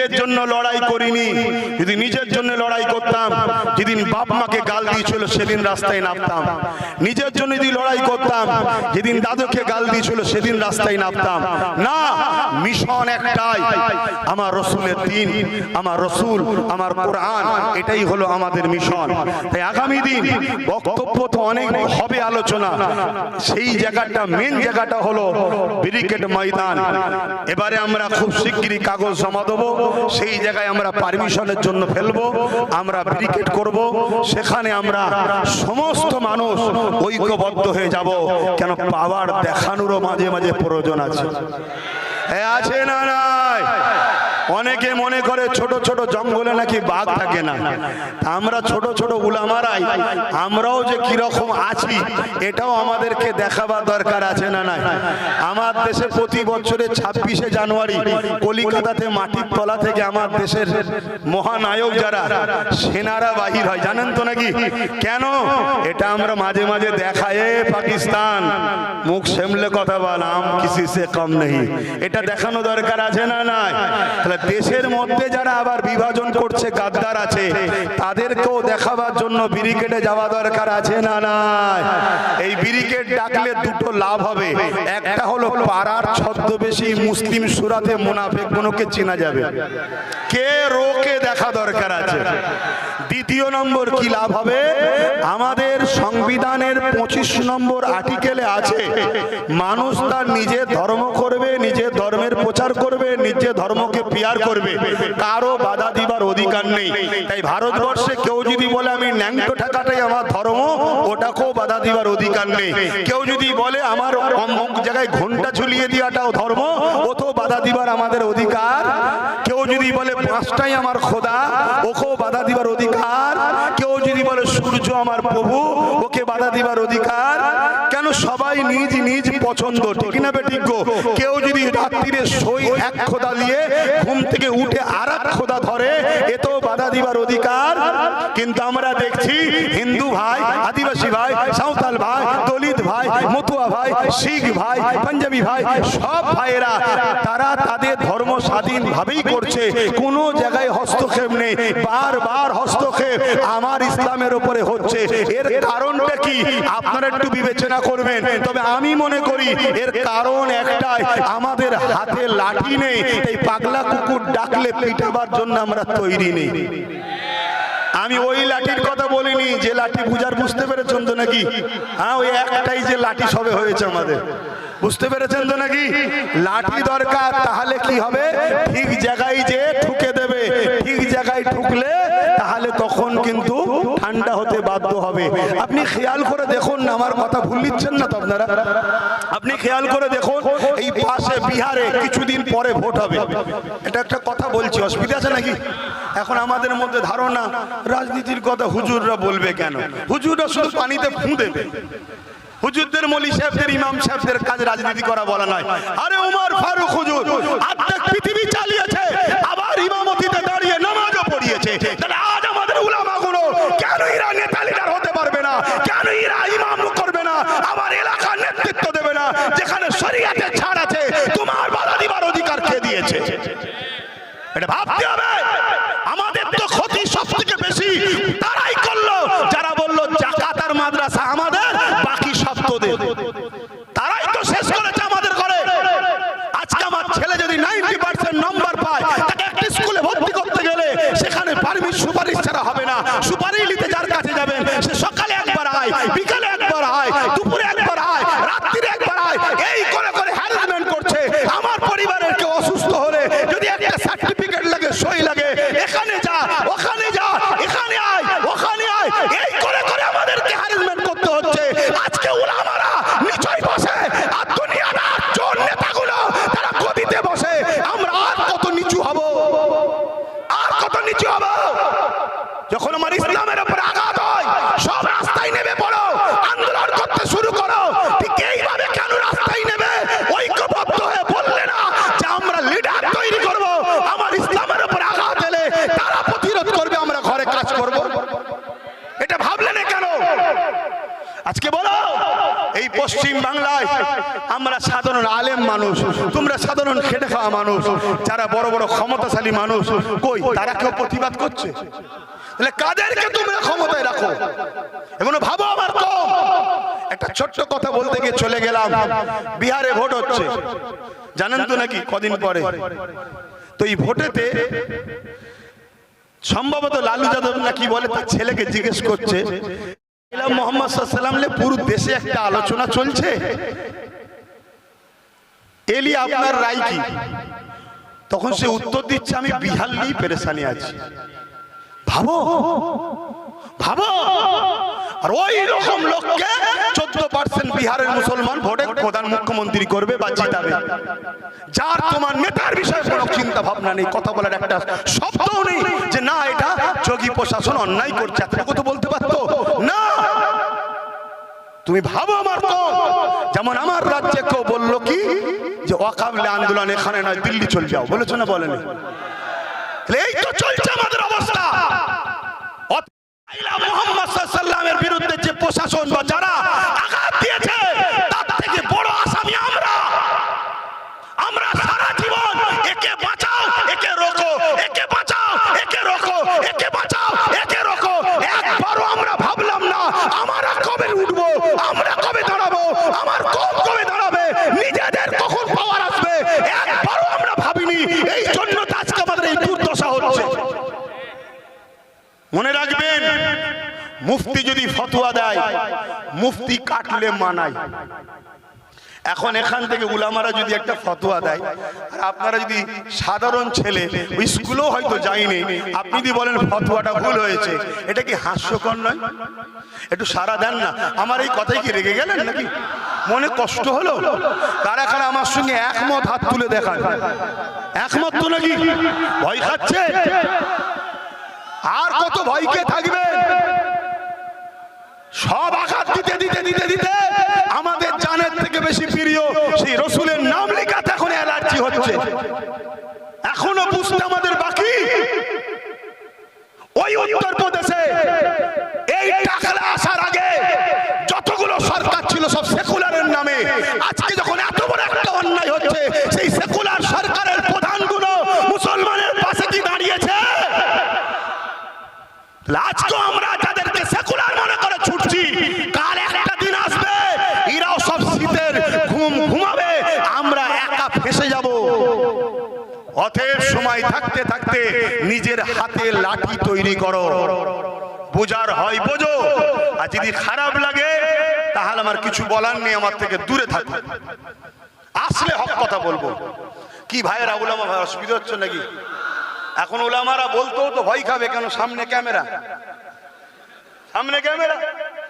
নিজের জন্য লড়াই করিনি। যদি নিজের জন্য লড়াই করতাম, যেদিন বাপ মাকে গাল দিয়েছিল, সেদিন রাস্তায় নামতাম। নিজের জন্য যদি লড়াই করতাম, যেদিন দাদুকে গাল দিয়েছিল, সেদিন রাস্তায় নামতাম। না, মিশন একটাই। আমার রসুলের দিন, আমার রসুল, আমার কোরআন, এটাই হলো আমাদের মিশন। তাই আগামী দিন বক্তব্য তো অনেক হবে আলোচনা। সেই জায়গাটা মেন জায়গাটা হলো ব্রিকেট ময়দান। এবারে আমরা খুব শিগগিরই কাগজ জমা দেবো। সেই জায়গায় আমরা পারমিশনের জন্য ফেলব, আমরা ব্রিকেট করব, সেখানে আমরা সমস্ত মানুষ ঐক্যবদ্ধ হয়ে যাব। কেন? পাওয়ার দেখানোরও মাঝে মাঝে প্রয়োজন আছে। আছে না নাই অনেকে মনে করে ছোট ছোট জঙ্গলে নাকি বাঘ থাকে না। আমরা ছোট ছোট উলামারাই, আমরাও যে কীরকম আছি, এটাও আমাদেরকে দেখাবার দরকার আছে না নাই? আমার দেশে প্রতি বছরে ছাব্বিশে জানুয়ারি কলিকাতাতে মাটির তলা থেকে আমার দেশের মহানায়ক যারা, সেনারা বাহির হয়। জানেন তো নাকি? কেন? এটা আমরা মাঝে মাঝে দেখায় পাকিস্তান, মুখ সেমলে কথা বলাম কিসি সে কম নেই। এটা দেখানো দরকার আছে না নাই? তাহলে দেশের মধ্যে যারা আবার বিভাজন করছে, গাদ্দার আছে, তাদেরকেও দেখাবার জন্য ব্রিগেডে যাওয়া দরকার আছে না না এই ব্রিগেড ডাকলে দুটো লাভ হবে। একটা হলো পাড়ার ছদ্মবেশী মুসলিম সুরাতে মুনাফেক কোনোকে চেনা যাবে। কে রোকে দেখা দরকার আছে? দ্বিতীয় নম্বর কি লাভ হবে? আমাদের সংবিধানের পঁচিশ নম্বর আর্টিকেলে আছে, মানুষ তার নিজের ধর্ম করবে নিজের ধর্মের প্রচার করবে নিজের ধর্মকে পিয়ার করবে। কারও বাধা দিবার অধিকার নেই। তাই ভারতবর্ষে কেউ যদি বলে, আমি ন্যাংটো ঠাকাটাই আমার ধর্ম, ওটাকেও বাধা দিবার অধিকার নেই। কেউ যদি বলে, আমার অমুক জায়গায় ঘণ্টা ঝুলিয়ে দেওয়াটাও ধর্ম ও তো বাধা দিবার আমাদের অধিকার। কেউ যদি বলে, পাঁচটাই আমার খোদা, ওকেও বাধা দিবার অধিকার বলে, সূর্য আমার প্রভু, ওকে বাধা দিবার অধিকার। কেন সবাই নিজ নিজ পছন্দ, ঠিক না বেঠিক কেউ যদি রাত্রিরে সই এক খোদা দিয়ে ঘুম থেকে উঠে আর এক খোদা ধরে, এ তো বাধা দিবার অধিকার। কিন্তু আমরা দেখছি হিন্দু ভাই, আদিবাসী ভাই, সাঁওতাল ভাই ভাই শিখ ভাই পাঞ্জাবি ভাই সব ভাইয়েরা তারা তাদের ধর্ম স্বাধীন ভাবেই করছে। কোনো জায়গায় হস্তক্ষেপ নেই। বারবার হস্তক্ষেপ আমার ইসলামের উপরে হচ্ছে। এর কারণটা কি? আপনারা একটু বিবেচনা করবেন। তবে আমি মনে করি এর কারণ একটাই আমাদের হাতে লাঠি নেই এই পাগলা কুকুর ডাকলে পিটাবার জন্য আমরা তৈরি নেই। আমি ওই লাঠির কথা বলিনি যে লাঠি বুঝার বুঝতে পেরেছেন তো নাকি? হ্যাঁ ওই একটাই যে লাঠি সবে হয়েছে আমাদের। বুঝতে পেরেছেন তো নাকি? লাঠি দরকার, তাহলে কি হবে? ঠিক জায়গায় যে ঠুকে দেবে। ঠিক জায়গায় ঠুকলে তাহলে তখন কিন্তু ঠান্ডা হতে বাধ্য হবে। আপনি খেয়াল করে দেখুন না আমার কথা ভুল নিচ্ছেন না তো আপনারা? আপনি খেয়াল করে দেখুন বিহারে কিছুদিন পরে ভোট হবে। এটা একটা কথা বলছি, অসুবিধা আছে নাকি? এখন আমাদের মধ্যে ধারণা, রাজনীতির কথা হুজুররা বলবে কেন? হুজুররা শুধু পানিতে ফু দেবে। হুজুরদের মলি সাহেবদের, ইমাম সাহেবদের কাজ রাজনীতি করা বলা নয়। আরে উমর ফারুক হুজুর, আর্ধেক পৃথিবী চালিয়েছে, আবার ইমামতিতে দাঁড়িয়ে নামাজও পড়িয়েছে। তাহলে আজ আমাদের উলামাগুলো কেন এরা নেতা লিডার হতে পারবে না? কেন এরা ইমাম করবে না? আমার এলাকার নেতৃত্ব দেবে না? যেখানে শরিয়াতে ছাড় আছে তোমার বাধা দিবার অধিকার কে দিয়েছে এটা ভাবতে হবে আমাদের তো ক্ষতি সব থেকে বেশি তারাই করল যারা বলল জাকাতার মাদ্রাসা আমাদের বাকি সব তোদের তারাই তো শেষ করেছে আমাদের ঘরে আজকে আমার ছেলে যদি নাইনটি পার্সেন্ট নম্বর পায় তাকে একটা স্কুলে ভর্তি করতে গেলে সেখানে পারমিট সুপারিশ সুপারিশ নিতে যার কাছে যাবেন সে সকালে একবার আয় বিকালে একবার আয় দুপুরে একবার আয় রাত্রিরে একবার আয় এই করে করে হ্যারাসমেন্ট করছে আমার পরিবারের কেউ অসুস্থ হলে যদি একটা সার্টিফিকেট লাগে সই লাগে এখানে যা ওখানে যা এখানে আয় ওখানে আয় এই করে করে আমাদেরকে হ্যারাসমেন্ট করতে হচ্ছে আজকে ওলামারা নিচয় বসে আর দুনিয়ার চোর নেতাগুলো তারা গদিতে বসে আমরা আর কত নিচু হব আর কত নিচু হব যখন আমার ইসলামের উপর আঘাত হয় সব রাস্তায় নেমে পড়ো আন্দোলন করতে শুরু করো ঠিক এইভাবে কেন রাস্তায় নেবে ঐক্যবদ্ধ হয়ে বললে না যে আমরা লিডার তৈরি করব আমার ইসলামের উপর আঘাত এলে তারা প্রতিরোধ করবে আমরা ঘরে কাজ করব এটা ভাবলে না কেন আজকে বলো, এই পশ্চিম বাংলায় আমরা সাধারণ আলেম মানুষ, তোমরা সাধারণ খেটে খাওয়া মানুষ, যারা বড় বড় ক্ষমতাশালী মানুষ, কই, তারা কেউ প্রতিবাদ করছে? তাহলে কাদেরকে তোমরা ক্ষমতায় রাখো? এগুলো ভাবো আমার তো একটা ছোট্ট কথা বলতে গিয়ে চলে গেলাম। বিহারে ভোট হচ্ছে। জানেন তো নাকি কদিন পরে? তো এই ভোটেতে সম্ভবত লালু যাদব না কি বলে তার ছেলেকে জিজ্ঞেস করছে ইলাম রায় কি? তখন সে উত্তর দিচ্ছে, আমি বিহার নিয়ে ভাবো লোককে বিহারের মুসলমান ভোটে প্রধান মুখ্যমন্ত্রী করবে বা জিতাবে। যার তোমার নেতার বিষয়ে কোনো চিন্তা ভাবনা নেই, কথা বলার একটা নেই যে না, এটা যোগী প্রশাসন অন্যায় করছে। এতটুকু তো বলতে পারতো? তুমি ভাবো আমার তো যেমন আমার রাজ্যে কেউ বলল কি, যে অকাবলে আন্দোলন এখানে নয়, দিল্লি চলে যাও। বলেছ না বলেনি? এই তো চলছে আমাদের অবস্থা। মোহাম্মদ আইলা বিরুদ্ধে যে প্রশাসন বা যারা আঘাত দিয়েছে তার থেকে বড় আসামি আমরা আমরা সারা জীবন একে বাঁচাও একে রোকো একে বাঁচাও একে রোকো একে বাঁচাও একে রোকো একবারও আমরা ভাবলাম না আমরা কবে উঠবো আমরা কবে দাঁড়াবো আমার কম কবে দাঁড়াবে নিজেদের কখন পাওয়ার আসবে একবারও আমরা ভাবিনি এই জন্য তো আজকে আমাদের এই দুর্দশা হচ্ছে মনে রাখবেন মুফতি যদি ফতোয়া দেয়, মুফতি কাটলে মানায়। এখন এখান থেকে উলামারা যদি একটা ফতোয়া দেয়, আর আপনারা যদি সাধারণ ছেলে, ওই স্কুলেও হয়তো যায়নি, আপনি যদি বলেন ফতোয়াটা ভুল হয়েছে, এটা কি হাস্যকর নয়? একটু সারা দেন না। আমার এই কথাই কি রেগে গেলেন নাকি? মনে কষ্ট হলো? কারা কারা আমার সঙ্গে একমত হাত তুলে দেখান। একমত তো নাকি? ভয় খাচ্ছে? আর কত ভয়কে থাকবে সব আঘাত দিতে দিতে দিতে দিতে আমাদের জানের থেকে বেশি প্রিয় সেই রসুলের নাম লেখাতে এখন অ্যালার্জি হচ্ছে এখনও বুঝতে আমাদের বাকি। ওই উত্তর প্রদেশে এই টাকালা আসার আগে যতগুলো সরকার ছিল সব সেকুলারের নামে। আজকে যখন এত বড় একটা অন্যায় হচ্ছে, সেই সেকুলার সরকারের প্রধানগুলো মুসলমানের পাশে কি দাঁড়িয়েছে? আজকে আমরা যাদেরকে সেকুলার মনে করে ছুটছি কাল একটা দিন আসবে এরাও সব শীতের ঘুম ঘুমাবে আমরা একা ফেসে যাব অতএব সময় থাকতে নিজের হাতে লাঠি তৈরি করো। বোঝার হয়, বোঝো। আর যদি খারাপ লাগে, তাহলে আমার কিছু বলার নেই, আমার থেকে দূরে থাকো। আসলে হক কথা বলব। কি ভাইয়েরা, উলামা ভাই, অসুবিধা হচ্ছে নাকি? এখন ওলামারা বলতো তো ভয় খাবে কেন? সামনে ক্যামেরা। সামনে ক্যামেরা।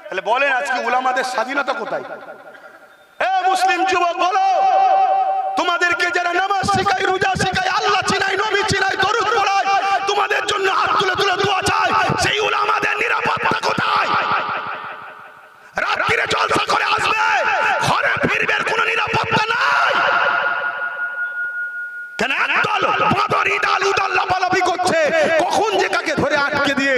তাহলে বলেন আজকে ওলামাদের স্বাধীনতা কোথায়? এ মুসলিম যুবক, বলো। তোমাদেরকে যারা নামাজ শেখায়, রোজা শেখায় আল্লাহ চিনাই নবী চিনাই দরুদ পড়ায় তোমাদের জন্য হাত তুলে তুলে দোয়া চায় সেই ওলামাদের নিরাপত্তা কোথায় রাত্রিরে জলসা করে আসবে। ঘরে কোনো নিরাপত্তা নাই। কেন একদল উদাল, লাফালাফি করছে। কখন যে কাকে ধরে আটকে দিয়ে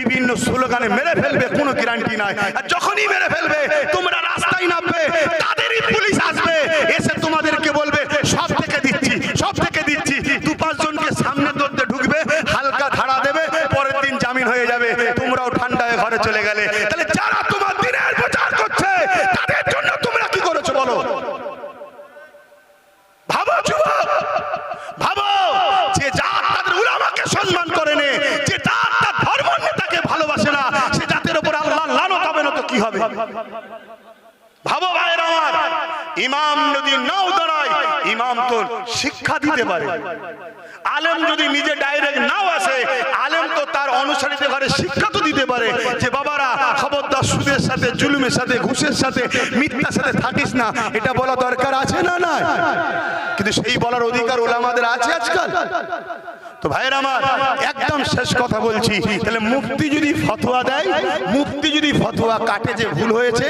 বিভিন্ন স্লোগানে মেরে ফেলবে, কোনো গ্যারান্টি নাই। আর যখনই মেরে ফেলবে, তোমরা রাস্তায় নামবে, তাদেরই পুলিশ আসবে। এসে তোমাদেরকে বলবে, সব থেকে দিচ্ছি, সব থেকে দিচ্ছি। দু পাঁচ জনকে সামনে দৌড়তে ঢুকবে, হালকা ধারা দেবে পরের দিন জামিন হয়ে যাবে তোমরাও ঠান্ডা হয়ে ঘরে চলে গেলে তাহলে যারা তোমার দিনের প্রচার করছে তাদের জন্য তোমরা কি করেছ বলো ভাবো যুবক ভাবো যে জাত তাদের উলামাকে সম্মান করে নে যে জাত তার ধর্ম নেতাকে ভালোবাসে না সে জাতের উপর আল্লাহ লানত হবে না তো কি হবে ভাবো ভাইয়ের আমার ইমাম যদি নাও দাঁড়ায় ইমাম তো শিক্ষা দিতে পারে আলেম যদি নিজে ডাইরেক্ট নাও আসে, আলেম তো তার অনুসারীদের ঘরে শিক্ষা তো দিতে পারে যে, বাবারা, খবরদার সুদের সাথে, জুলুমের সাথে, ঘুষের সাথে, মিথ্যার সাথে থাকিস না। এটা বলা দরকার আছে না না কিন্তু সেই বলার অধিকার ওলামাদের আছে আজকাল? তো ভাইয়ের আমার, একদম শেষ কথা বলছি। তাহলে মুফতি যদি ফতোয়া দেয় মুফতি যদি ফতোয়া কাটে যে ভুল হয়েছে,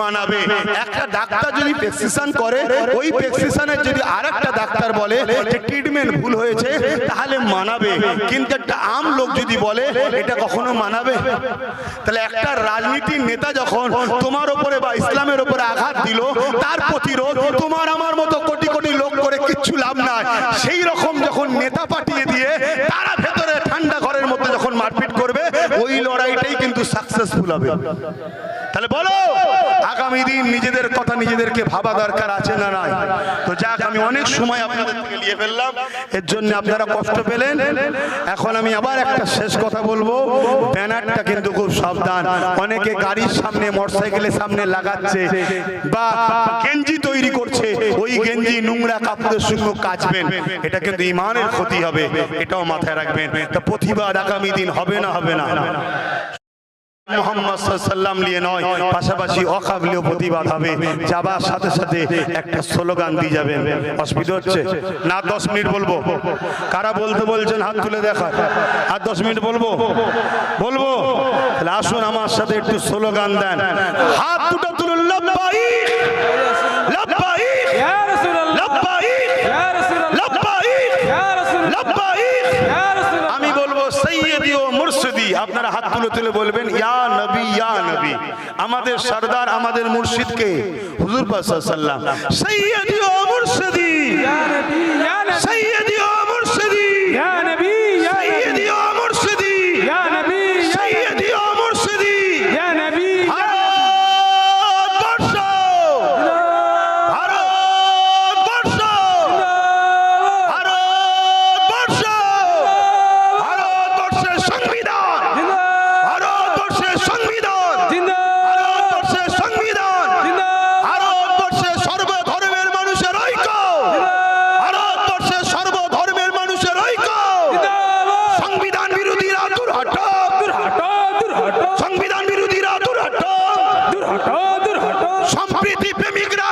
মানাবে। একটা ডাক্তার যদি প্রেসক্রিপশন করে, ওই প্রেসক্রিপশনের যদি আরেকটা ডাক্তার বলে যে ট্রিটমেন্ট ভুল হয়েছে, তাহলে মানাবে। কিন্তু একটা আম লোক যদি বলে, এটা কখনো মানাবে? তাহলে একটা রাজনীতির নেতা যখন তোমার উপরে বা ইসলামের উপরে আঘাত দিল, তার প্রতিরোধ তোমার আমার মতো কোটি কোটি লোক করে কিচ্ছু লাভ নাই। সেই রকম যখন নেতা পাঠিয়ে দিয়ে তারা ভেতরে ঠান্ডা ঘরের মধ্যে যখন মারপিট করবে, ওই লড়াইটাই কিন্তু সাকসেসফুল হবে। তাহলে বলো! আগামী দিন নিজেদের কথা নিজেদেরকে ভাবা দরকার আছে না নাই? তো যাক, আমি অনেক সময় আপনাদের নিয়ে ফেললাম। এর জন্য আপনারা কষ্ট পেলেন। এখন আমি আবার একটা শেষ কথা বলব। ব্যানারটা কিন্তু খুব সাবধান। অনেকে গাড়ির সামনে, মোটরসাইকেলের সামনে লাগাচ্ছে বা গেঞ্জি তৈরি করছে। ওই গেঞ্জি নোংরা কাপড়ের সঙ্গে কাচবেন। এটা কিন্তু ইমানের ক্ষতি হবে। এটাও মাথায় রাখবেন। তা প্রতিবাদ আগামী দিন হবে না হবে না? মোহাম্মদ নিয়ে নয় পাশাপাশি অকাবলীয় প্রতিবাদ হবে। যাবার সাথে সাথে একটা স্লোগান দিয়ে যাবেন। অসুবিধা হচ্ছে? না দশ মিনিট বলব। কারা বলতে বলছেন? হাত তুলে দেখা আর দশ মিনিট বলব? বলব? তাহলে আসুন আমার সাথে একটু স্লোগান দেন। হাত দুটো তুলুন লব্বাইক লব্বাইক লব্বাইক লব্বাইক লব্বাইক ইয়া রাসূলুল্লাহ আমি বলব সৈয়দি ও মুর্শিদি আপনারা হাত তুলে তুলে বলবেন ইয়া নবী ইয়া নবী। আমাদের সর্দার আমাদের মুর্শিদকে হুজুর পাশাল্লাম সৈয়দি ও মুর্শিদি ইয়া নবী ইয়া নবী সৈয়দি ও মুর্শিদি ইয়া নবী সৈয়দি ও মুর্শিদি ইয়া নবী ভারতবর্ষ ভারতবর্ষ ভারতবর্ষ ভারতবর্ষের সংবিধান ভারতবর্ষের সংবিধান ভারতবর্ষের সংবিধান ভারতবর্ষের সর্বধর্মের মানুষের ঐক্য ভারতবর্ষের সর্বধর্মের মানুষের ঐক্য সংবিধান বিরোধীরা দূর হটো সংবিধান বিরোধীরা দূর হটো সম্প্রীতি প্রেমিকরা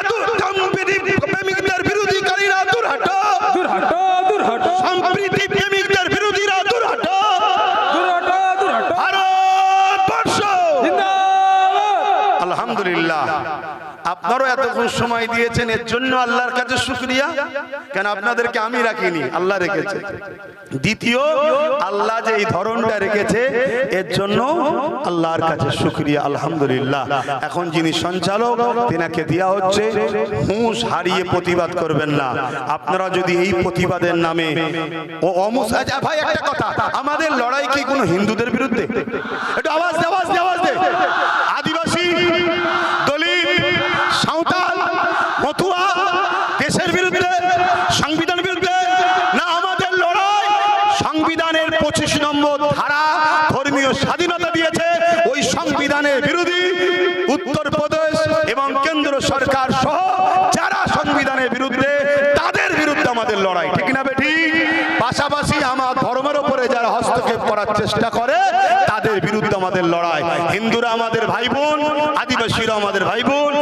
প্রেমিকদের বিরোধীকারীরা দূর হটো সম্প্রীতি প্রেমিকদের বিরোধীরা দূর হটো ভারতবর্ষ! আলহামদুলিল্লাহ। আপনারও এতক্ষণ সময় দিয়েছেন এর জন্য আল্লাহর কাছে শুক্রিয়া। কেন আপনাদেরকে আমি রাখিনি? আল্লাহ রেখেছে। দ্বিতীয় আল্লাহ যে এই ধরনটা রেখেছে এর জন্য আল্লাহর কাছে শুক্রিয়া আলহামদুলিল্লাহ। এখন যিনি সঞ্চালক তেনাকে দেওয়া হচ্ছে হুঁশ হারিয়ে প্রতিবাদ করবেন না। আপনারা যদি এই প্রতিবাদের নামে ও অমুস আচ্ছা, ভাই একটা কথা আমাদের লড়াই কি কোনো হিন্দুদের বিরুদ্ধে? একটু আওয়াজ আওয়াজ আওয়াজ দে। আদিবাসী দলিত সাঁওতাল মতুয়া দেশের বিরুদ্ধে সংবিধান বিরুদ্ধে না আমাদের লড়াই সংবিধানের পঁচিশ নম্বর ধারা ধর্মীয় স্বাধীনতা দিয়েছে। ওই সংবিধানের বিরোধী উত্তরপ্রদেশ এবং কেন্দ্র সরকার সহ যারা সংবিধানের বিরুদ্ধে, তাদের বিরুদ্ধে আমাদের লড়াই, ঠিক না বেঠি? পাশাপাশি আমার ধর্মের উপরে যারা হস্তক্ষেপ করার চেষ্টা করে, তাদের বিরুদ্ধে আমাদের লড়াই। হিন্দুরা আমাদের ভাই বোন আদিবাসীরা আমাদের ভাই বোন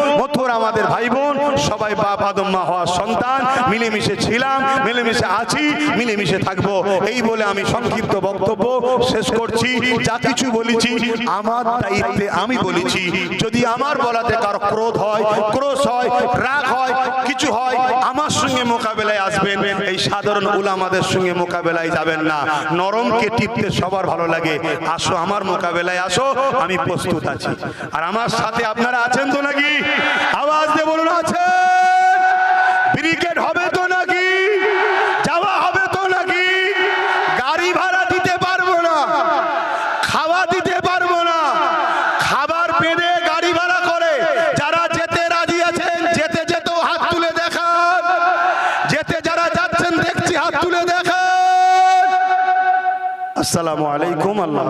আমাদের ভাই বোন সবাই বাপ আদম্মা হওয়ার সন্তান, মিলেমিশে ছিলাম, মিলেমিশে আছি, মিলেমিশে থাকব। এই বলে আমি সংক্ষিপ্ত বক্তব্য শেষ করছি। যা কিছু বলেছি আমার দায়িত্বে আমি বলেছি। যদি আমার বলাতে কারও ক্রোধ হয়, ক্রোশ হয়, রাগ হয়, কিছু হয়, আমার সঙ্গে মোকাবেলায় আসবেন। এই সাধারণ উলামাদের সঙ্গে মোকাবেলায় যাবেন না। নরমকে টিপতে সবার ভালো লাগে। আসো আমার মোকাবেলায় আসো, আমি প্রস্তুত আছি। আর আমার সাথে আপনারা আছেন আসসালামু আলাইকুম আল্লাহ